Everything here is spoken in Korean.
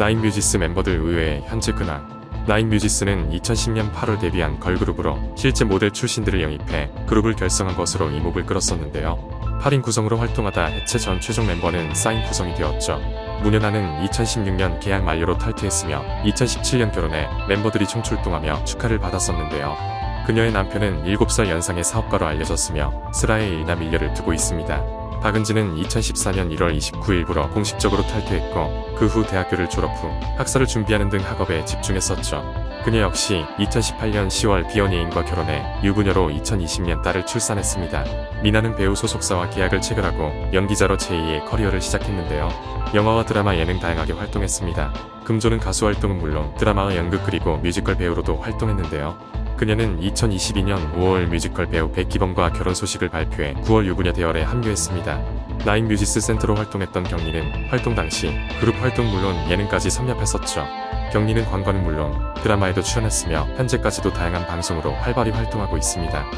나인 뮤지스 멤버들 의외의 현재 근황 나인 뮤지스는 2010년 8월 데뷔한 걸그룹으로 실제 모델 출신들을 영입해 그룹을 결성한 것으로 이목을 끌었었는데요. 8인 구성으로 활동하다 해체 전 최종 멤버는 사인 구성이 되었죠. 문연아는 2016년 계약 만료로 탈퇴했으며 2017년 결혼해 멤버들이 총출동하며 축하를 받았었는데요. 그녀의 남편은 7살 연상의 사업가로 알려졌으며 슬아의 일남 일녀를 두고 있습니다. 박은지는 2014년 1월 29일부로 공식적으로 탈퇴했고 그 후 대학교를 졸업 후 학사를 준비하는 등 학업에 집중했었죠. 그녀 역시 2018년 10월 비연예인과 결혼해 유부녀로 2020년 딸을 출산했습니다. 미나는 배우 소속사와 계약을 체결하고 연기자로 제2의 커리어를 시작했는데요. 영화와 드라마 예능 다양하게 활동했습니다. 금조는 가수 활동은 물론 드라마와 연극 그리고 뮤지컬 배우로도 활동했는데요. 그녀는 2022년 5월 뮤지컬 배우 백기범과 결혼 소식을 발표해 9월 유부녀 대열에 합류했습니다. 나인 뮤지스 센터로 활동했던 경리는 활동 당시 그룹 활동 물론 예능까지 섭렵했었죠. 경리는 관과는 물론 드라마에도 출연했으며 현재까지도 다양한 방송으로 활발히 활동하고 있습니다.